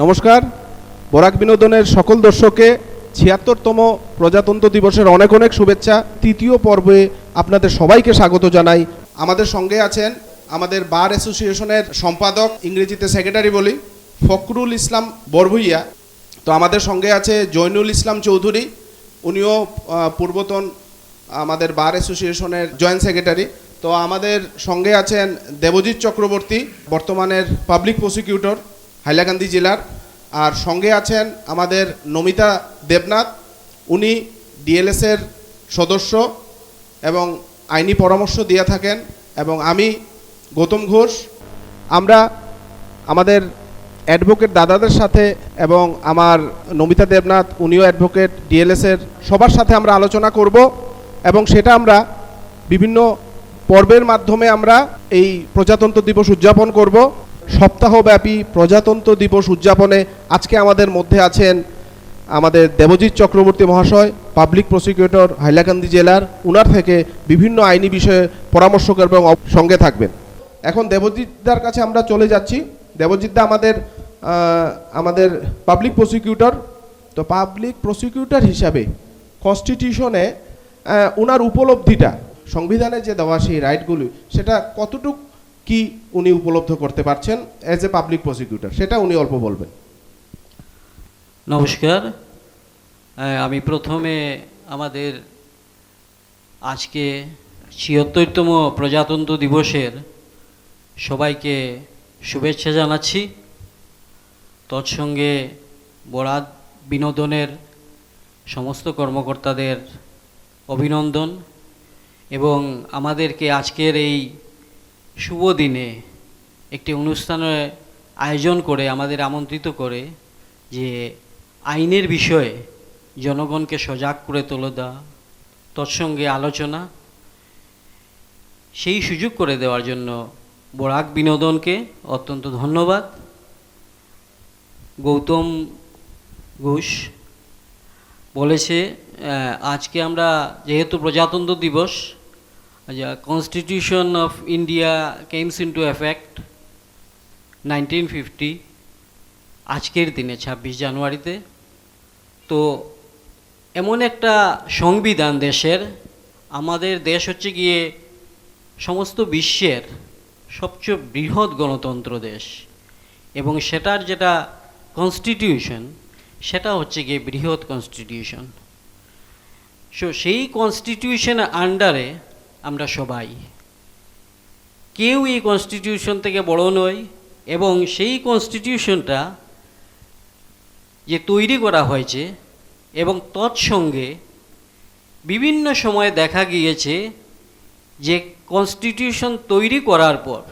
নমস্কার। বরাক বিনোদনের সকল দর্শককে ছিয়াত্তরতম প্রজাতন্ত্র দিবসের অনেক অনেক শুভেচ্ছা। তৃতীয় পর্বে আপনাদের সবাইকে স্বাগত জানাই। আমাদের সঙ্গে আছেন আমাদের বার অ্যাসোসিয়েশনের সম্পাদক, ইংরেজিতে সেক্রেটারি বলি, ফখরুল ইসলাম বরভুইয়া। তো আমাদের সঙ্গে আছে জৈনুল ইসলাম চৌধুরী, উনিও পূর্বতন আমাদের বার অ্যাসোসিয়েশনের জয়েন্ট সেক্রেটারি। তো আমাদের সঙ্গে আছেন দেবজিৎ চক্রবর্তী, বর্তমানের পাবলিক প্রসিকিউটর। হাইলাকান্দি জেলার। আর সঙ্গে আছেন আমাদের নমিতা দেবনাথ, উনি ডিএলএসের সদস্য এবং আইনি পরামর্শ দিয়ে থাকেন এবং আমি গৌতম ঘোষ। আমরা আমাদের অ্যাডভোকেট দাদাদের সাথে এবং আমার নমিতা দেবনাথ, উনিও অ্যাডভোকেট ডিএলএসের সবার সাথে আমরা আলোচনা করব এবং সেটা আমরা বিভিন্ন পর্বের মাধ্যমে আমরা এই প্রজাতন্ত্র দিবস উদযাপন করব। সপ্তাহব্যাপী প্রজাতন্ত্র দিবস উদযাপনে আজকে আমাদের মধ্যে আছেন আমাদের দেবজিৎ চক্রবর্তী মহাশয়, পাবলিক প্রসিকিউটর হাইলাকান্দি জেলার, উনার থেকে বিভিন্ন আইনি বিষয়ে পরামর্শ করবেন এবং সঙ্গে থাকবেন। এখন দেবজিৎদার কাছে আমরা চলে যাচ্ছি। দেবজিৎদা আমাদের আমাদের পাবলিক প্রসিকিউটর। তো পাবলিক প্রসিকিউটর হিসাবে কনস্টিটিউশনে ওনার উপলব্ধিটা, সংবিধানে যে দেওয়া সেই রাইটগুলি সেটা কতটুক কি উনি উপলব্ধ করতে পারছেন অ্যাজ এ পাবলিক প্রসিকিউটর সেটা উনি অল্প বলবেন। নমস্কার। আমি প্রথমে আমাদের আজকে ছিয়ত্তরতম প্রজাতন্ত্র দিবসের সবাইকে শুভেচ্ছা জানাচ্ছি। তৎসঙ্গে বরাত বিনোদনের সমস্ত কর্মকর্তাদের অভিনন্দন এবং আমাদেরকে আজকের এই শুভ দিনে একটি অনুষ্ঠানের আয়োজন করে, আমাদের আমন্ত্রিত করে যে আইনের বিষয়ে জনগণকে সজাগ করে তোলে দেওয়া তৎসঙ্গে আলোচনা, সেই সুযোগ করে দেওয়ার জন্য বরাক বিনোদনকে অত্যন্ত ধন্যবাদ। গৌতম ঘোষ বলেছে আজকে আমরা যেহেতু প্রজাতন্ত্র দিবস constitution of India comes into effect nineteen fifty আজকের দিনে, ছাব্বিশ জানুয়ারিতে। তো এমন একটা সংবিধান দেশের, আমাদের দেশ হচ্ছে গিয়ে সমস্ত বিশ্বের সবচেয়ে বৃহৎ গণতন্ত্র দেশ। এবং সেটার যেটা কনস্টিটিউশন সেটা হচ্ছে গিয়ে বৃহৎ কনস্টিটিউশন সো সেই কনস্টিটিউশনের আন্ডারে আমরা সবাই। কেউ এই কনস্টিটিউশন থেকে বড় নয় এবং সেই কনস্টিটিউশনটা যে তৈরি করা হয়েছে এবং তৎসঙ্গে বিভিন্ন সময়ে দেখা গিয়েছে যে কনস্টিটিউশন তৈরি করার পর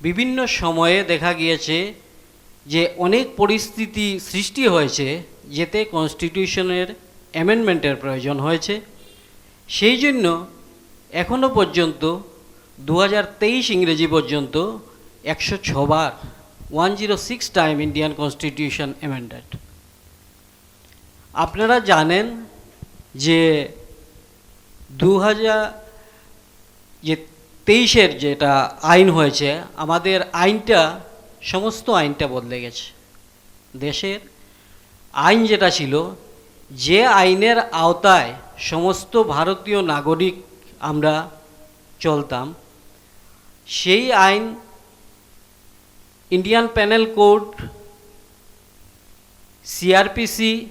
বিভিন্ন সময়ে দেখা গিয়েছে যে অনেক পরিস্থিতি সৃষ্টি হয়েছে যেতে কনস্টিটিউশনের অ্যামেন্ডমেন্টের প্রয়োজন হয়েছে। সেই জন্য এখনও পর্যন্ত দু হাজার তেইশ ইংরেজি পর্যন্ত একশো ছবার one zero six time Indian constitution amended আপনারা জানেন যে দু হাজার যে তেইশের যেটা আইন হয়েছে, আমাদের আইনটা, সমস্ত আইনটা বদলে গেছে। দেশের আইন যেটা ছিল, যে আইনের আওতায় সমস্ত ভারতীয় নাগরিক আমরা চলতাম। সেই আইন ইন্ডিয়ান প্যানেল কোড সিআরপিসি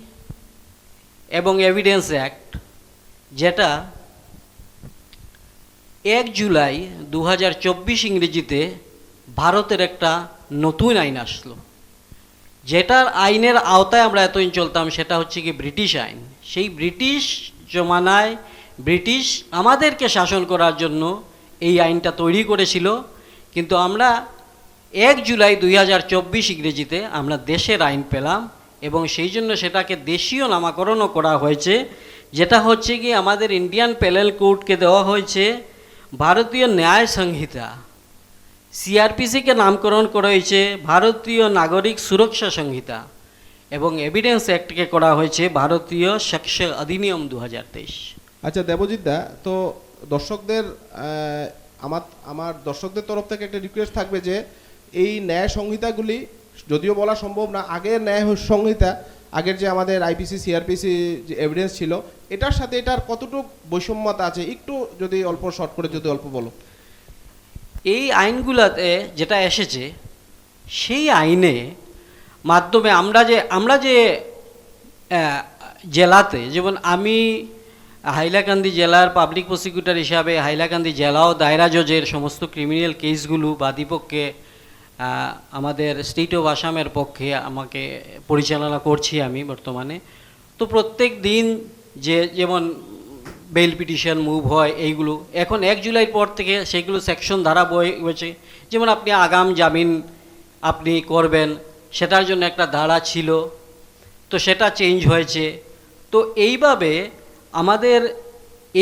এবং এভিডেন্স অ্যাক্ট যেটা এক জুলাই দু হাজার চব্বিশ ইংরেজিতে ভারতের একটা নতুন আইন আসলো। যেটার আইনের আওতায় আমরা এতদিন চলতাম, সেটা হচ্ছে কি ব্রিটিশ আইন। সেই ব্রিটিশ জমানায় ব্রিটিশ আমাদেরকে শাসন করার জন্য এই আইনটা তৈরি করেছিল। কিন্তু আমরা এক জুলাই দুই হাজার চব্বিশ ইংরেজিতে আমরা দেশের আইন পেলাম এবং সেই জন্য সেটাকে দেশীয় নামাকরণও করা হয়েছে, যেটা হচ্ছে কি আমাদের ইন্ডিয়ান প্যানেল কোর্টকে দেওয়া হয়েছে ভারতীয় ন্যায় সংহিতা। সিআরপিসিকে নামকরণ করা হয়েছে ভারতীয় নাগরিক সুরক্ষা সংহিতা এবং এভিডেন্স অ্যাক্টকে করা হয়েছে ভারতীয় সেক্স অধিনিয়ম দু হাজার তেইশ। আচ্ছা দেবজিৎদা তো দর্শকদের আমার আমার দর্শকদের তরফ থেকে একটা রিকোয়েস্ট থাকবে যে, এই ন্যায় সংহিতাগুলি যদিও বলা সম্ভব না, আগের ন্যায় সংহিতা, আগের যে আমাদের আইপিসি সিআরপিসি যে এভিডেন্স ছিল, এটার সাথে এটার কতটুকু বৈষম্যতা আছে? একটু যদি অল্প শর্ট করে যদি অল্প বলো। এই আইনগুলোতে যেটা এসেছে, সেই আইনে মাধ্যমে আমরা যে আমরা যে জেলাতে, যেমন আমি হাইলাকান্দি জেলার পাবলিক প্রসিকিউটর হিসাবে হাইলাকান্দি জেলা ও দায়রা জজের সমস্ত ক্রিমিনাল কেসগুলো বাদীপক্ষে আমাদের স্টেট অফ আসামের পক্ষে আমাকে পরিচালনা করছি আমি বর্তমানে। তো প্রত্যেক দিন যে যেমন বেল পিটিশন মুভ হয়, এইগুলো, এখন এক জুলাইয়ের পর থেকে সেগুলো সেকশন ধারা বই হয়েছে যেমন আপনি আগাম জামিন আপনি করবেন, সেটার জন্য একটা ধারা ছিল, তো সেটা চেঞ্জ হয়েছে। তো এইভাবে আমাদের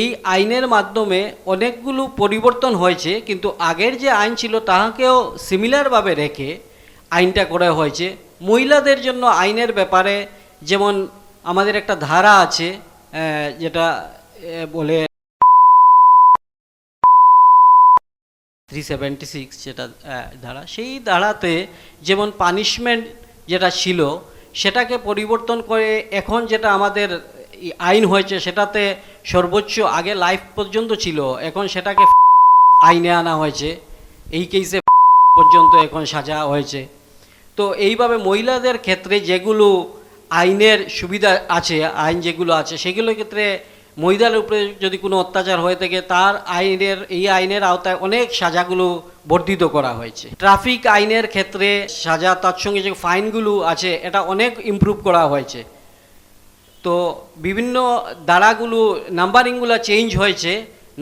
এই আইনের মাধ্যমে অনেকগুলো পরিবর্তন হয়েছে, কিন্তু আগের যে আইন ছিল তাহাকেও সিমিলারভাবে রেখে আইনটা করা হয়েছে। মহিলাদের জন্য আইনের ব্যাপারে যেমন আমাদের একটা ধারা আছে যেটা বলে থ্রি সেভেন্টি সিক্স যেটা ধারা, সেই ধারাতে যেমন পানিশমেন্ট যেটা ছিল, সেটাকে পরিবর্তন করে এখন যেটা আমাদের আইন হয়েছে সেটাতে সর্বোচ্চ আগে লাইফ পর্যন্ত ছিল, এখন সেটাকে আইনে আনা হয়েছে। এই কেসে পর্যন্ত এখন সাজা হয়েছে। তো এইভাবে মহিলাদের ক্ষেত্রে যেগুলো আইনের সুবিধা আছে, আইন যেগুলো আছে, সেগুলোর ক্ষেত্রে মহিলার উপরে যদি কোনো অত্যাচার হয়ে থাকে, তার আইনের, এই আইনের আওতায় অনেক সাজাগুলো বর্ধিত করা হয়েছে। ট্রাফিক আইনের ক্ষেত্রে সাজা, তার সঙ্গে যে ফাইনগুলো আছে, এটা অনেক ইমপ্রুভ করা হয়েছে। তো বিভিন্ন ধারাগুলো, নাম্বারিংগুলো চেঞ্জ হয়েছে।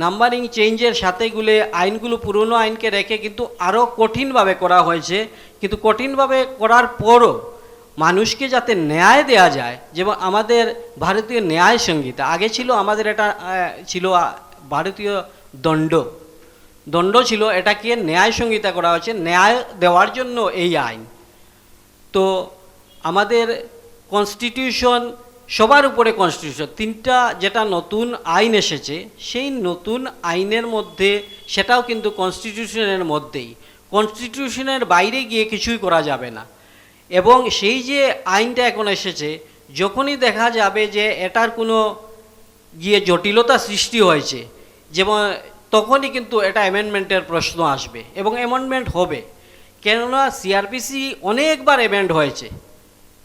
নাম্বারিং চেঞ্জের সাথেগুলো, আইনগুলো, পুরনো আইনকে রেখে কিন্তু আরও কঠিনভাবে করা হয়েছে। কিন্তু কঠিনভাবে করার পরও মানুষকে যাতে ন্যায় দেয়া যায়, যেমন আমাদের ভারতীয় ন্যায় সংহিতা আগে ছিল আমাদের এটা ছিল ভারতীয় দণ্ড। দণ্ড ছিল, এটাকে ন্যায় সংহিতা করা হয়েছে, ন্যায় দেওয়ার জন্য এই আইন। তো আমাদের কনস্টিটিউশন সবার উপরে কনস্টিটিউশন তিনটা যেটা নতুন আইন এসেছে, সেই নতুন আইনের মধ্যে, সেটাও কিন্তু কনস্টিটিউশনের মধ্যেই। কনস্টিটিউশনের বাইরে গিয়ে কিছুই করা যাবে না। এবং সেই যে আইনটা এখন এসেছে, যখনই দেখা যাবে যে এটার কোনো গিয়ে জটিলতা সৃষ্টি হয়েছে, যেমন তখনই কিন্তু এটা অ্যামেন্ডমেন্টের প্রশ্ন আসবে এবং অ্যামেন্ডমেন্ট হবে। কেননা সিআরপিসি অনেকবার অ্যামেন্ড হয়েছে।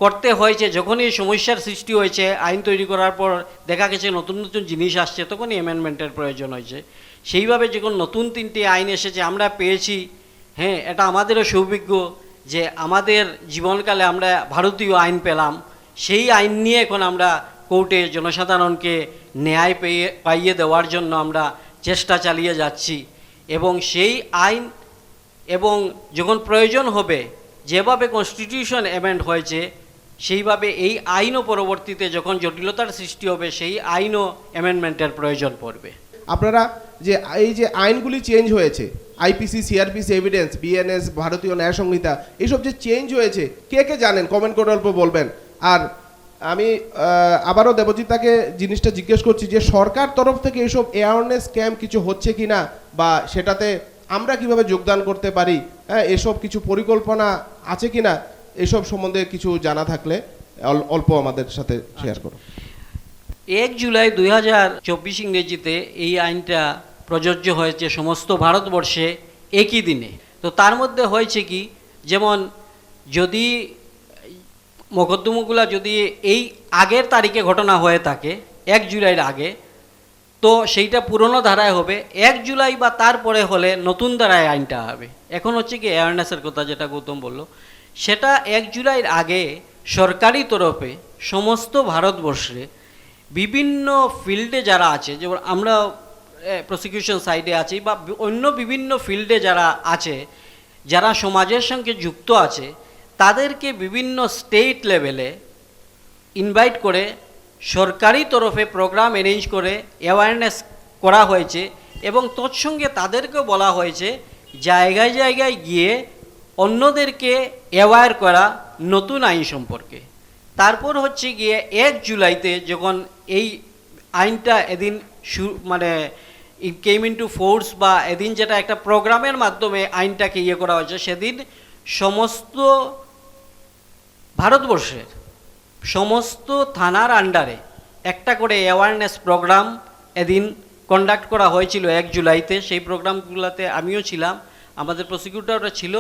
করতে হয়েছে, যখনই সমস্যার সৃষ্টি হয়েছে, আইন তৈরি করার পর দেখা গেছে নতুন নতুন জিনিস আসছে, তখনই অ্যামেন্ডমেন্টের প্রয়োজন হয়েছে। সেইভাবে যখন নতুন তিনটি আইন এসেছে, আমরা পেয়েছি হ্যাঁ এটা আমাদেরও সৌভাগ্য যে আমাদের জীবনকালে আমরা ভারতীয় আইন পেলাম। সেই আইন নিয়ে এখন আমরা কোর্টে জনসাধারণকে ন্যায় পেয়ে, পাইয়ে দেওয়ার জন্য আমরা চেষ্টা চালিয়ে যাচ্ছি। এবং সেই আইন এবং যখন প্রয়োজন হবে, যেভাবে কনস্টিটিউশন অ্যামেন্ড হয়েছে সেইভাবে এই আইনও পরবর্তীতে যখন জটিলতার সৃষ্টি হবে, সেই আইনও অ্যামেন্ডমেন্টের প্রয়োজন পড়বে। আপনারা যে, এই যে আইনগুলি চেঞ্জ হয়েছে IPC CrPC evidence BNS Bharatiya Nyaya Sanhita এইসব যে চেঞ্জ হয়েছে, কে কে জানেন? কমেন্ট করে অল্প বলবেন। আর আমি আবারও দেবজিতাকে জিনিসটা জিজ্ঞেস করছি যে, সরকার তরফ থেকে এইসব অ্যাওয়ারনেস ক্যাম্প কিছু হচ্ছে কি না বা সেটাতে আমরা কীভাবে যোগদান করতে পারি? হ্যাঁ এসব কিছু পরিকল্পনা আছে কি না এসব সম্বন্ধে কিছু জানা থাকলে অল- অল্প আমাদের সাথে শেয়ার করো। এক জুলাই দুই হাজার চব্বিশ ইংরেজিতে এই আইনটা প্রযোজ্য হয়েছে সমস্ত ভারতবর্ষে একই দিনে। তো তার মধ্যে হয়েছে কি যেমন যদি মোকদ্দমগুলা যদি এই আগের তারিখে ঘটনা হয়ে থাকে এক জুলাইয়ের আগে তো সেইটা পুরনো ধারায় হবে এক জুলাই বা তারপরে হলে নতুন ধারায় আইনটা হবে। এখন হচ্ছে কি অ্যাওয়ারনেসের কথা যেটা গৌতম বলল সেটা এক জুলাইয়ের আগে সরকারি তরফে সমস্ত ভারতবর্ষে বিভিন্ন ফিল্ডে যারা আছে, যেমন আমরা প্রসিকিউশন সাইডে আছি বা অন্য বিভিন্ন ফিল্ডে যারা আছে, যারা সমাজের সঙ্গে যুক্ত আছে, তাদেরকে বিভিন্ন স্টেট লেভেলে ইনভাইট করে সরকারি তরফে প্রোগ্রাম অ্যারেঞ্জ করে অ্যাওয়ারনেস করা হয়েছে এবং তৎসঙ্গে তাদেরকেও বলা হয়েছে, জায়গায় জায়গায় গিয়ে অন্যদেরকে অ্যাওয়ার করা নতুন আইন সম্পর্কে। তারপর হচ্ছে গিয়ে এক জুলাইতে যখন এই আইনটা এদিন মানে কেম ইন টু ফোর্স বা এদিন যেটা একটা প্রোগ্রামের মাধ্যমে আইনটাকে ইয়ে করা হয়েছে, সেদিন সমস্ত ভারতবর্ষের সমস্ত থানার আন্ডারে একটা করে অ্যাওয়ারনেস প্রোগ্রাম এদিন কন্ডাক্ট করা হয়েছিল এক জুলাইতে। সেই প্রোগ্রামগুলোতে আমিও ছিলাম। আমাদের প্রসিকিউটররা ছিল,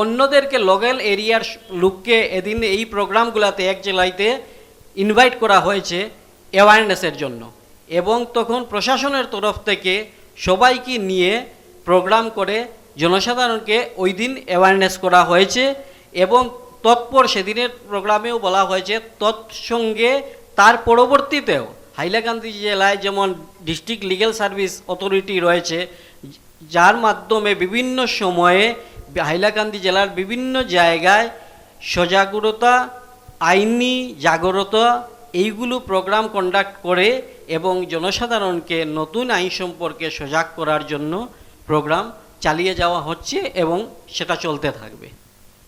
অন্যদেরকে লোকাল এরিয়ার লোককে এদিন এই প্রোগ্রামগুলোতে এক জুলাইতে ইনভাইট করা হয়েছে অ্যাওয়ারনেসের জন্য। এবং তখন প্রশাসনের তরফ থেকে সবাইকে নিয়ে প্রোগ্রাম করে জনসাধারণকে ওই দিন অ্যাওয়ারনেস করা হয়েছে এবং তৎপর সেদিনের প্রোগ্রামেও বলা হয়েছে, তৎসঙ্গে তার পরবর্তীতেও হাইলাকান্দি জেলায় যেমন ডিস্ট্রিক্ট লিগ্যাল সার্ভিস অথরিটি রয়েছে যার মাধ্যমে বিভিন্ন সময়ে হাইলাকান্দি জেলার বিভিন্ন জায়গায় সজাগরতা, আইনি জাগরতা এইগুলো প্রোগ্রাম কন্ডাক্ট করে এবং জনসাধারণকে নতুন আইন সম্পর্কে সজাগ করার জন্য প্রোগ্রাম চালিয়ে যাওয়া হচ্ছে এবং সেটা চলতে থাকবে।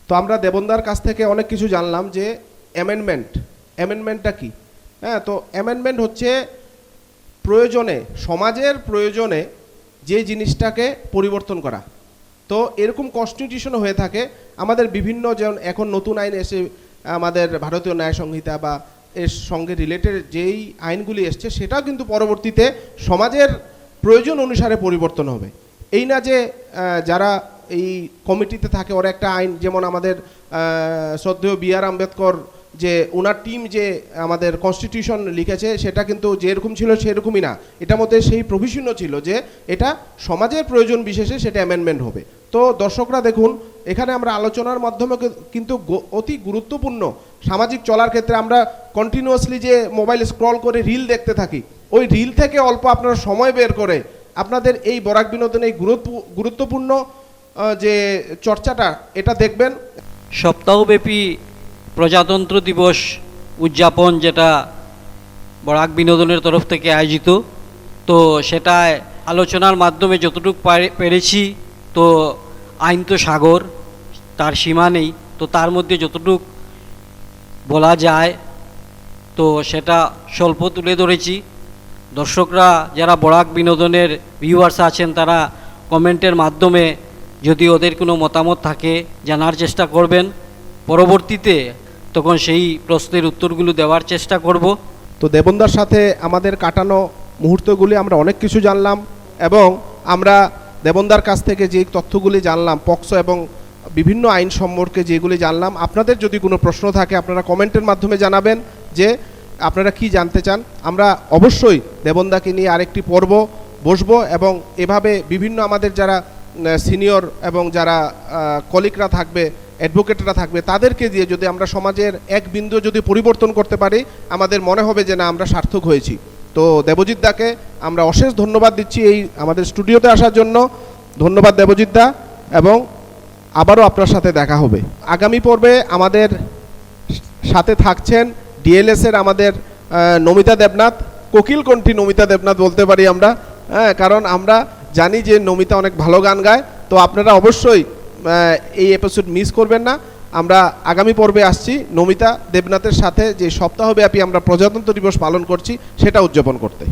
তো আমরা দেবন্দার কাছ থেকে অনেক কিছু জানলাম যে অ্যামেন্ডমেন্ট অ্যামেন্ডমেন্টটা কি? হ্যাঁ তো অ্যামেন্ডমেন্ট হচ্ছে প্রয়োজনে, সমাজের প্রয়োজনে যে জিনিসটাকে পরিবর্তন করা। তো এরকম কনস্টিটিউশনও হয়ে থাকে। আমাদের বিভিন্ন যেমন এখন নতুন আইন এসে আমাদের ভারতীয় ন্যায় সংহিতা বা এর সঙ্গে রিলেটেড যেই আইনগুলি এসছে, সেটাও কিন্তু পরবর্তীতে সমাজের প্রয়োজন অনুসারে পরিবর্তন হবে। এই না যে যারা এই কমিটিতে থাকে, ওরা একটা আইন, যেমন আমাদের শ্রদ্ধেয় বি আর আম্বেদকর যে ওনার টিম যে আমাদের কনস্টিটিউশন লিখেছে, সেটা কিন্তু যেরকম ছিল সেরকমই না। এটার মধ্যে সেই প্রভিশনও ছিল যে এটা সমাজের প্রয়োজন বিশেষে সেটা অ্যামেন্ডমেন্ট হবে। তো দর্শকরা দেখুন, এখানে আমরা আলোচনার মাধ্যমে কিন্তু অতি গুরুত্বপূর্ণ সামাজিক চলার ক্ষেত্রে আমরা কন্টিনিউয়াসলি যে মোবাইল স্ক্রল করে রিল দেখতে থাকি, ওই রিল থেকে অল্প আপনারা সময় বের করে আপনাদের এই বরাক বিনোদনের এই গুরুত্বপূর্ণ যে চর্চাটা, এটা দেখবেন। সপ্তাহব্যাপী প্রজাতন্ত্র দিবস উদযাপন যেটা বরাক বিনোদনের তরফ থেকে আয়োজিত, তো সেটায় আলোচনার মাধ্যমে যতটুকু পেরেছি, তো আইন তো সাগর, তার সীমা নেই, তো তার মধ্যে যতটুক বলা যায়, তো সেটা স্বল্প তুলে ধরেছি। দর্শকরা যারা বরাক বিনোদনের ভিউয়ার্স আছেন, তারা কমেন্টের মাধ্যমে যদি ওদের কোনো মতামত থাকে, জানার চেষ্টা করবেন। পরবর্তীতে তখন সেই প্রশ্নের উত্তরগুলো দেওয়ার চেষ্টা করব। তো দেবন্দার সাথে আমাদের কাটানো মুহূর্তগুলি আমরা অনেক কিছু জানলাম এবং আমরা দেবন্দার কাছ থেকে যে তথ্যগুলি জানলাম, পক্সো এবং বিভিন্ন আইন সম্পর্কে যেগুলি জানলাম, আপনাদের যদি কোনো প্রশ্ন থাকে আপনারা কমেন্টের মাধ্যমে জানাবেন যে আপনারা কি জানতে চান। আমরা অবশ্যই দেবন্দাকে নিয়ে আরেকটি পর্ব বসব এবং এভাবে বিভিন্ন আমাদের যারা সিনিয়র এবং যারা কলিকরা থাকবে অ্যাডভোকেটরা থাকবে, তাদেরকে দিয়ে যদি আমরা সমাজের এক বিন্দু যদি পরিবর্তন করতে পারি, আমাদের মনে হবে যে না, আমরা সার্থক হয়েছি। তো দেবজিৎ দাকে আমরা অশেষ ধন্যবাদ দিচ্ছি এই আমাদের স্টুডিওতে আসার জন্য। ধন্যবাদ দেবজিৎ দা, এবং আবারও আপনার সাথে দেখা হবে। আগামী পর্বে আমাদের সাথে থাকছেন ডিএলএসের আমাদের নমিতা দেবনাথ, কোকিল কণ্ঠী নমিতা দেবনাথ বলতে পারি আমরা। হ্যাঁ কারণ আমরা জানি যে নমিতা অনেক ভালো গান গায়, তো আপনারা অবশ্যই এই এপিসোড মিস করবেন না। আমরা আগামী পর্বে আসছি। নমিতা দেবনাথের সাথে যে সপ্তাহব্যাপী আমরা প্রজাতন্ত্র দিবস পালন করছি, সেটা উদযাপন করতে।